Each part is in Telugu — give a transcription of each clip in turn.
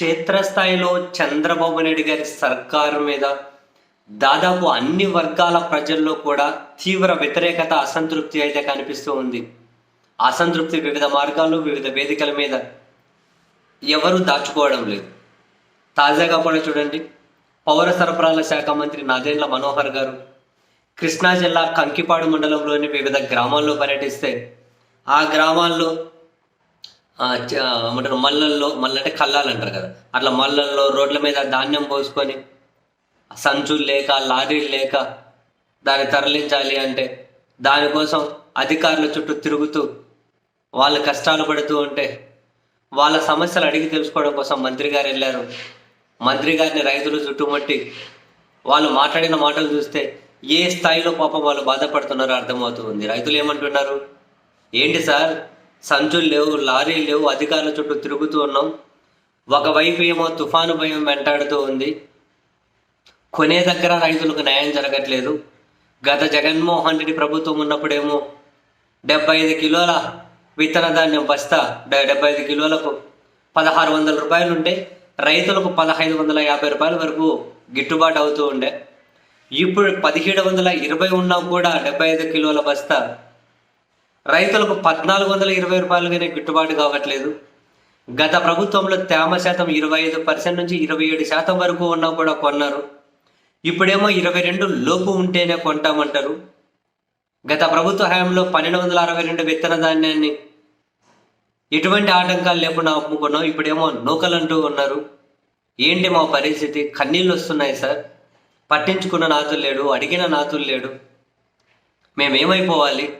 క్షేత్రస్థాయిలో చంద్రబాబు నాయుడు గారి సర్కారు మీద దాదాపు అన్ని వర్గాల ప్రజల్లో కూడా తీవ్ర వ్యతిరేకత అసంతృప్తి అయితే కనిపిస్తూ ఉంది. అసంతృప్తి వివిధ మార్గాలు వివిధ వేదికల మీద ఎవరు దాచుకోవడం లేదు. తాజాగా కూడా చూడండి పౌర సరఫరాల శాఖ మంత్రి నాదెండ్ల మనోహర్ గారు కృష్ణా జిల్లా కంకిపాడు మండలంలోని వివిధ గ్రామాల్లో పర్యటిస్తే ఆ గ్రామాల్లో ఏమంటారు మల్లల్లో మళ్ళంటే అంటే కల్లాలు అంటారు కదా. అట్లా మల్లల్లో రోడ్ల మీద ధాన్యం పోసుకొని సంచులు లేక లారీలు లేక దాన్ని తరలించాలి అంటే దానికోసం అధికారుల చుట్టూ తిరుగుతూ వాళ్ళ కష్టాలు పడుతూ ఉంటే వాళ్ళ సమస్యలు అడిగి తెలుసుకోవడం కోసం మంత్రి గారు వెళ్ళారు. మంత్రి గారిని రైతులు చుట్టుముట్టి వాళ్ళు మాట్లాడిన మాటలు చూస్తే ఏ స్థాయిలో పాపం వాళ్ళు బాధపడుతున్నారో అర్థమవుతుంది రైతులు ఏమంటున్నారు? ఏంటి సార్? సంచులు లేవు లారీలు లేవు అధికారుల చుట్టూ తిరుగుతూ ఉన్నాం. ఒకవైపు ఏమో తుఫాను భయం వెంటాడుతూ ఉంది. కొనే దగ్గర రైతులకు న్యాయం జరగట్లేదు. గత జగన్మోహన్ రెడ్డి ప్రభుత్వం ఉన్నప్పుడేమో డెబ్బై ఐదు కిలోల విత్తన ధాన్యం బస్తా డెబ్బై ఐదు కిలోలకు పదహారు వందల రూపాయలు ఉంటే రైతులకు పదహైదు వందల యాభై రూపాయల వరకు గిట్టుబాటు అవుతూ ఉండే. ఇప్పుడు పదిహేడు వందల ఇరవై ఉన్నా కూడా డెబ్బై ఐదు కిలోల బస్తా రైతులకు పద్నాలుగు వందల ఇరవై రూపాయలుగానే గిట్టుబాటు కావట్లేదు. గత ప్రభుత్వంలో తేమ శాతం ఇరవై ఐదు పర్సెంట్ నుంచి ఇరవై ఏడు శాతం వరకు ఉన్నా కూడా కొన్నారు. ఇప్పుడేమో ఇరవై రెండు లోపు ఉంటేనే కొంటామంటారు. గత ప్రభుత్వ హయాంలో పన్నెండు వందల అరవై రెండు విత్తన ధాన్యాన్ని ఎటువంటి ఆటంకాలు లేకుండా అమ్ముకున్నాం. ఇప్పుడేమో నూకలంటూ ఉన్నారు. ఏంటి మా పరిస్థితి? కన్నీళ్ళు వస్తున్నాయి సార్. పట్టించుకున్న నాతులు లేడు అడిగిన నాతులు లేడు. మేమేమైపోవాలి?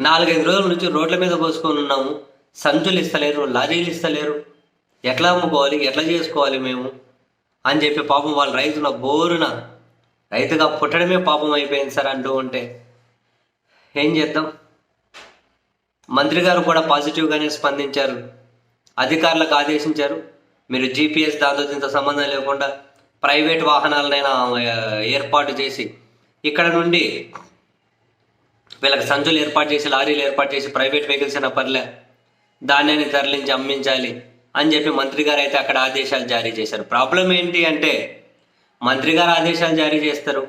నాలుగైదు రోజుల నుంచి రోడ్ల మీద పోసుకొని ఉన్నాము. సంచులు ఇస్తలేరు లారీలు ఇస్తలేరు. ఎట్లా అమ్ముకోవాలి ఎట్లా చేసుకోవాలి మేము? అని చెప్పి పాపం వాళ్ళ రైతున బోరున రైతుగా పుట్టడమే పాపం అయిపోయింది సార్ అంటూ ఉంటే. ఏం చేద్దాం? మంత్రి గారు కూడా పాజిటివ్గానే స్పందించారు. అధికారులకు ఆదేశించారు. మీరు జీపీఎస్ దాంతో దీంతో సంబంధం లేకుండా ప్రైవేట్ వాహనాలనైనా ఏర్పాటు చేసి ఇక్కడ నుండి వీళ్ళకి సంచులు ఏర్పాటు చేసి లారీలు ఏర్పాటు చేసి ప్రైవేట్ వెహికల్స్ అయినా పర్లే. ధాన్యాన్ని తరలించి అమ్మించాలి అని చెప్పి మంత్రి గారు అయితే అక్కడ ఆదేశాలు జారీ చేశారు. ప్రాబ్లం ఏంటి అంటే మంత్రి గారు ఆదేశాలు జారీ చేస్తారు.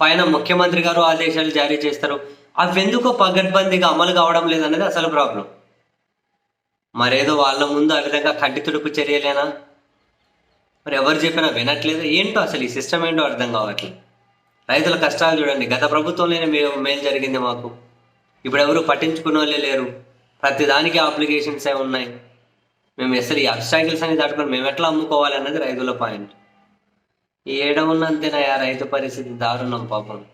పైన ముఖ్యమంత్రి గారు ఆదేశాలు జారీ చేస్తారు. అవెందుకో పగడ్బందీగా అమలు కావడం లేదన్నది అసలు ప్రాబ్లం. మరేదో వాళ్ళ ముందు ఆ విధంగా కంటి తుడుపు చర్యలేనా? మరి ఎవరు చెప్పినా వినట్లేదు. ఏంటో అసలు ఈ సిస్టమ్ ఏంటో అర్థం కావట్లేదు. రైతుల కష్టాలు చూడండి. గత ప్రభుత్వంలోనే మేము మేలు జరిగింది మాకు. ఇప్పుడు ఎవరు పట్టించుకున్న వాళ్ళే లేరు. ప్రతి దానికి అప్లికేషన్స్ ఏ ఉన్నాయి. మేము అసలు ఈ అబ్స్టాకిల్స్ అనేది దాటుకొని మేము ఎట్లా అమ్ముకోవాలి అన్నది రైతుల పాయింట్. ఈ ఏడ ఉన్నంతేనా రైతు పరిస్థితి దారుణం పాపం.